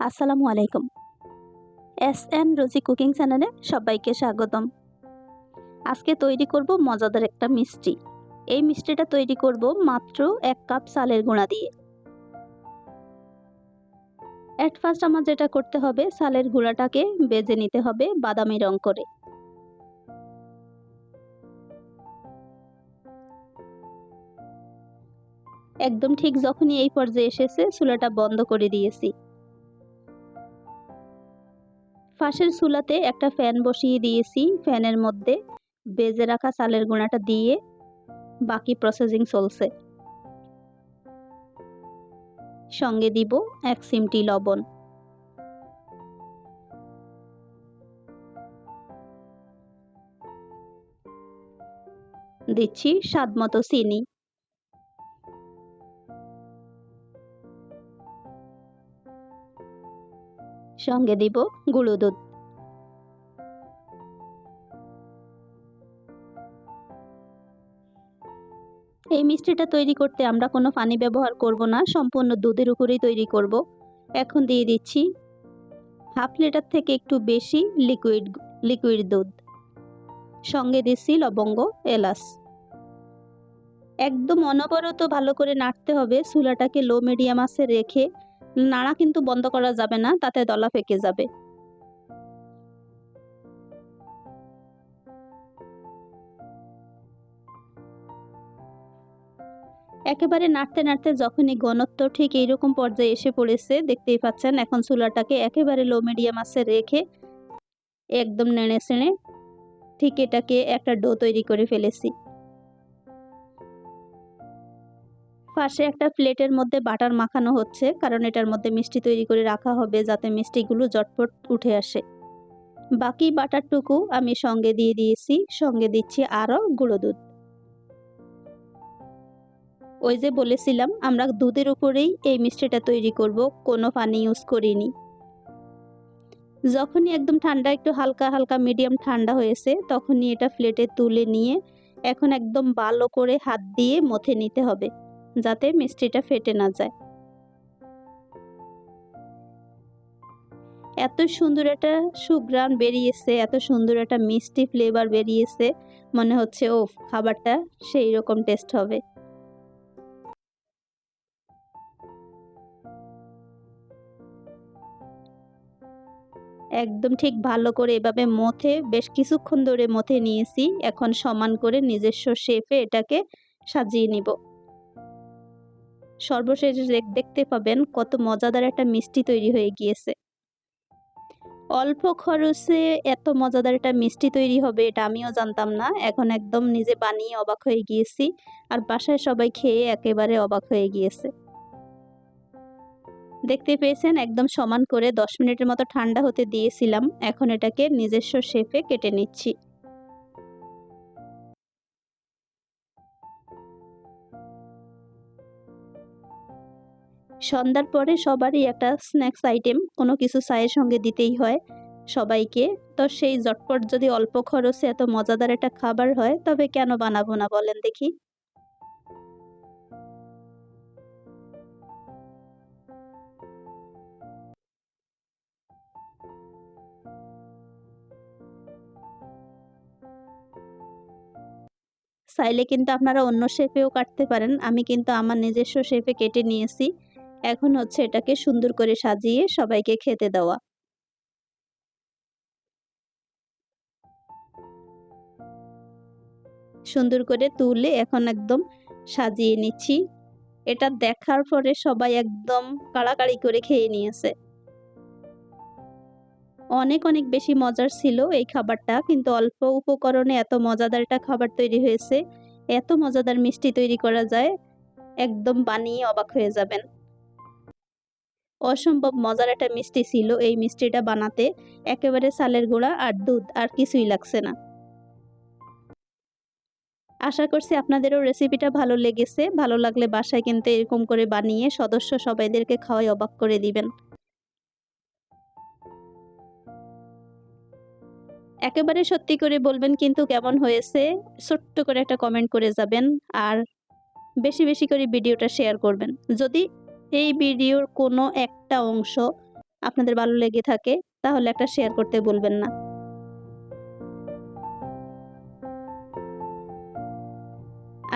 আসসালামু আলাইকুম। S N রোজি cooking চ্যানেলে সবাইকে স্বাগতম। আজকে তৈরি করব মজাদার একটা মিষ্টি। এই মিষ্টিটা তৈরি করব মাত্র এক কাপ চালের গুঁড়া দিয়ে। অ্যাট ফার্স্ট আমার যেটা করতে হবে, চালের গুঁড়াটাকে বেজে নিতে হবে বাদামি রং করে। একদম ঠিক যখনই এই পর্যায়ে এসেছে, চুলাটা বন্ধ করে দিয়েছি। ফাঁসের চুলাতে একটা ফ্যান বসিয়ে দিয়েছি ফ্যানের মধ্যে। বেজে রাখা চালের গুঁড়াটা দিয়ে বাকি প্রসেসিং চলছে। সঙ্গে দিব এক সিমটি লবণ। দিচ্ছি স্বাদ মতো চিনি। সঙ্গে দিব গুঁড়ো দুধ। এই মিষ্টিটা তৈরি করতে আমরা কোনো পানি ব্যবহার করব না, সম্পূর্ণ দুধের উপরেই তৈরি করব। এখন দিয়ে দিচ্ছি হাফ লিটার থেকে একটু বেশি লিকুইড লিকুইড দুধ। সঙ্গে দিচ্ছি লবঙ্গ, এলাচ। একদম অনবরত ভালো করে নাড়তে হবে, চুলাটাকে লো মিডিয়াম আছে রেখে নাড়া কিন্তু বন্ধ করা যাবে না, তাতে দলা ফেকে যাবে। একেবারে নাড়তে নাড়তে যখনই ঘনত্ব ঠিক এইরকম পর্যায়ে এসে পড়েছে, দেখতেই পাচ্ছেন এখন চুলাটাকে একেবারে লো মিডিয়াম আছে রেখে একদম নেড়ে চেড়ে ঠিক এটাকে একটা ডো তৈরি করে ফেলেছি। পাশে একটা প্লেটের মধ্যে বাটার মাখানো হচ্ছে, কারণ এটার মধ্যে মিষ্টি তৈরি করে রাখা হবে যাতে মিষ্টিগুলো জটপট উঠে আসে। বাকি বাটারটুকু আমি সঙ্গে দিয়ে দিয়েছি, সঙ্গে দিচ্ছি আরও গুঁড়ো দুধ। ওই যে বলেছিলাম, আমরা দুধের উপরেই এই মিষ্টিটা তৈরি করব, কোনো পানি ইউজ করিনি। যখনই একদম ঠান্ডা, একটু হালকা হালকা, মিডিয়াম ঠান্ডা হয়েছে, তখনই এটা প্লেটে তুলে নিয়ে এখন একদম ভালো করে হাত দিয়ে মথে নিতে হবে। যাতে মিষ্টিটা ফেটে না যায়। এত সুন্দর একটা সুগ্রাম বেরিয়েছে, এত সুন্দর একটা মিষ্টি ফ্লেভার বেরিয়েছে, মনে হচ্ছে ও খাবারটা সেই রকম টেস্ট হবে। একদম ঠিক ভালো করে এভাবে মথে, বেশ কিছুক্ষণ ধরে মথে নিয়েছি, এখন সমান করে নিজস্ব শেপে এটাকে সাজিয়ে নিব। সর্বশেষ দেখতে পাবেন কত মজাদার একটা মিষ্টি তৈরি হয়ে গিয়েছে। অল্প খরচে এত মজাদার একটা মিষ্টি তৈরি হবে এটা আমিও জানতাম না। এখন একদম নিজে বানিয়ে অবাক হয়ে গিয়েছি আর বাসায় সবাই খেয়ে একেবারে অবাক হয়ে গিয়েছে। দেখতে পেয়েছেন একদম সমান করে দশ মিনিটের মতো ঠান্ডা হতে দিয়েছিলাম। এখন এটাকে নিজস্ব শেফে কেটে নিচ্ছি। সন্ধ্যার পরে সবারই একটা স্ন্যাক্স আইটেম কোনো কিছু চায়ের সঙ্গে দিতেই হয় সবাইকে। তো সেই জটপট যদি অল্প খরচে এত মজাদার একটা খাবার হয়, তবে কেন বানাবো না বলেন দেখি। চাইলে কিন্তু আপনারা অন্য শেপেও কাটতে পারেন। আমি কিন্তু আমার নিজস্ব শেপে কেটে নিয়েছি। এখন হচ্ছে এটাকে সুন্দর করে সাজিয়ে সবাইকে খেতে দেওয়া। সুন্দর করে তুলে এখন একদম সাজিয়ে নিচ্ছি। এটা দেখার পরে সবাই একদম কাড়াকাড়ি করে খেয়ে নিয়েছে। অনেক অনেক বেশি মজার ছিল এই খাবারটা, কিন্তু অল্প উপকরণে এত মজাদার একটা খাবার তৈরি হয়েছে। এত মজাদার মিষ্টি তৈরি করা যায়, একদম বানিয়ে অবাক হয়ে যাবেন। অসম্ভব মজার একটা মিষ্টি ছিল এই মিষ্টিটা বানাতে। একেবারে চালের গুঁড়া আর দুধ, আর কিছুই লাগছে না। আশা করছি আপনাদেরও রেসিপিটা ভালো লেগেছে। ভালো লাগলে বাসায় কিন্তু এরকম করে বানিয়ে সদস্য সবাইদেরকে খাওয়াই অবাক করে দিবেন। একেবারে সত্যি করে বলবেন কিন্তু কেমন হয়েছে, ছোট্ট করে একটা কমেন্ট করে যাবেন আর বেশি বেশি করে ভিডিওটা শেয়ার করবেন। যদি এই ভিডিওর কোনো একটা অংশ আপনাদের ভালো লেগে থাকে, তাহলে একটা শেয়ার করতে বলবেন না।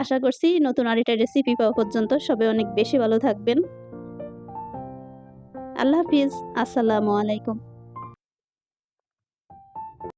আশা করছি নতুন আরেকটা রেসিপি পাওয়া পর্যন্ত সবাই অনেক বেশি ভালো থাকবেন। আল্লাহ হাফিজ, আসসালামু আলাইকুম।